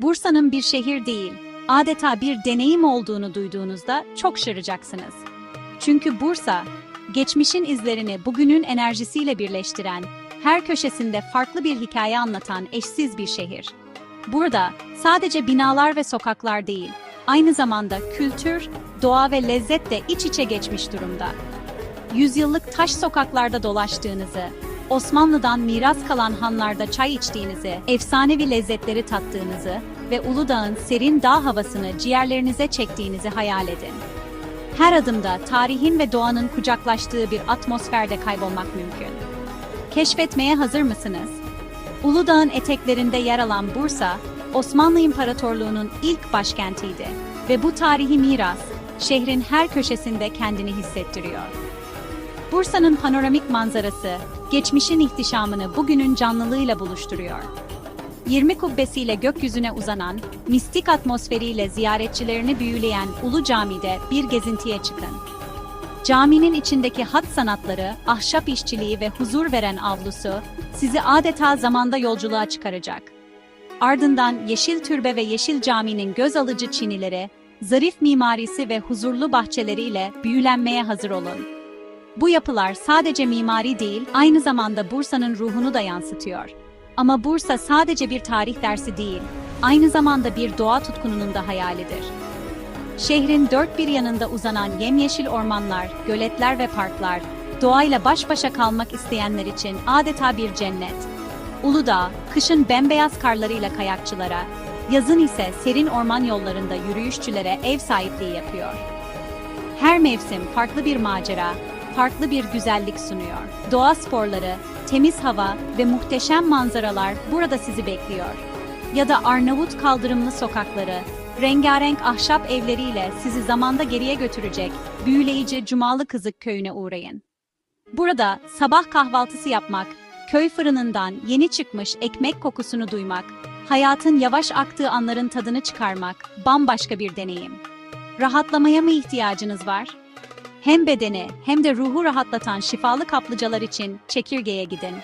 Bursa'nın bir şehir değil, adeta bir deneyim olduğunu duyduğunuzda çok şaşıracaksınız. Çünkü Bursa, geçmişin izlerini bugünün enerjisiyle birleştiren, her köşesinde farklı bir hikaye anlatan eşsiz bir şehir. Burada sadece binalar ve sokaklar değil, aynı zamanda kültür, doğa ve lezzet de iç içe geçmiş durumda. Yüzyıllık taş sokaklarda dolaştığınızı, Osmanlı'dan miras kalan hanlarda çay içtiğinizi, efsanevi lezzetleri tattığınızı ve Uludağ'ın serin dağ havasını ciğerlerinize çektiğinizi hayal edin. Her adımda tarihin ve doğanın kucaklaştığı bir atmosferde kaybolmak mümkün. Keşfetmeye hazır mısınız? Uludağ'ın eteklerinde yer alan Bursa, Osmanlı İmparatorluğu'nun ilk başkentiydi ve bu tarihi miras, şehrin her köşesinde kendini hissettiriyor. Bursa'nın panoramik manzarası, geçmişin ihtişamını bugünün canlılığıyla buluşturuyor. 20 kubbesiyle gökyüzüne uzanan, mistik atmosferiyle ziyaretçilerini büyüleyen Ulu Cami'de bir gezintiye çıkın. Caminin içindeki hat sanatları, ahşap işçiliği ve huzur veren avlusu sizi adeta zamanda yolculuğa çıkaracak. Ardından Yeşil Türbe ve Yeşil Cami'nin göz alıcı çinileri, zarif mimarisi ve huzurlu bahçeleriyle büyülenmeye hazır olun. Bu yapılar sadece mimari değil, aynı zamanda Bursa'nın ruhunu da yansıtıyor. Ama Bursa sadece bir tarih dersi değil, aynı zamanda bir doğa tutkununun da hayalidir. Şehrin dört bir yanında uzanan yemyeşil ormanlar, göletler ve parklar, doğayla baş başa kalmak isteyenler için adeta bir cennet. Uludağ, kışın bembeyaz karlarıyla kayakçılara, yazın ise serin orman yollarında yürüyüşçülere ev sahipliği yapıyor. Her mevsim farklı bir macera, farklı bir güzellik sunuyor. Doğa sporları, temiz hava ve muhteşem manzaralar burada sizi bekliyor. Ya da Arnavut kaldırımlı sokakları, rengarenk ahşap evleriyle sizi zamanda geriye götürecek büyüleyici Cumalı Kızık köyüne uğrayın. Burada sabah kahvaltısı yapmak, köy fırınından yeni çıkmış ekmek kokusunu duymak, hayatın yavaş aktığı anların tadını çıkarmak bambaşka bir deneyim. Rahatlamaya mı ihtiyacınız var? Hem bedeni hem de ruhu rahatlatan şifalı kaplıcalar için çekirgeye gidin.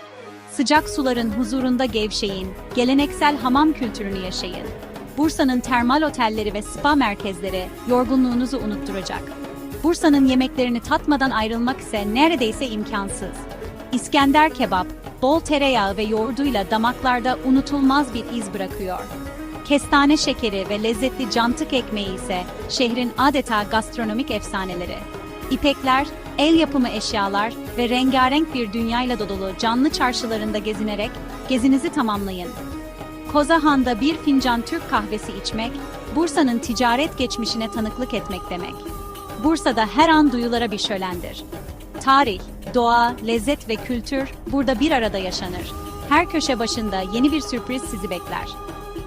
Sıcak suların huzurunda gevşeyin, geleneksel hamam kültürünü yaşayın. Bursa'nın termal otelleri ve spa merkezleri yorgunluğunuzu unutturacak. Bursa'nın yemeklerini tatmadan ayrılmak ise neredeyse imkansız. İskender kebap, bol tereyağı ve yoğurduyla damaklarda unutulmaz bir iz bırakıyor. Kestane şekeri ve lezzetli cantık ekmeği ise şehrin adeta gastronomik efsaneleri. İpekler, el yapımı eşyalar ve rengarenk bir dünyayla dolu canlı çarşılarında gezinerek gezinizi tamamlayın. Kozahan'da bir fincan Türk kahvesi içmek, Bursa'nın ticaret geçmişine tanıklık etmek demek. Bursa'da her an duyulara bir şölendir. Tarih, doğa, lezzet ve kültür burada bir arada yaşanır. Her köşe başında yeni bir sürpriz sizi bekler.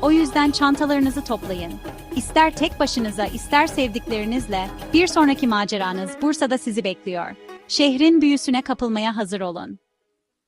O yüzden çantalarınızı toplayın. İster tek başınıza, ister sevdiklerinizle bir sonraki maceranız Bursa'da sizi bekliyor. Şehrin büyüsüne kapılmaya hazır olun.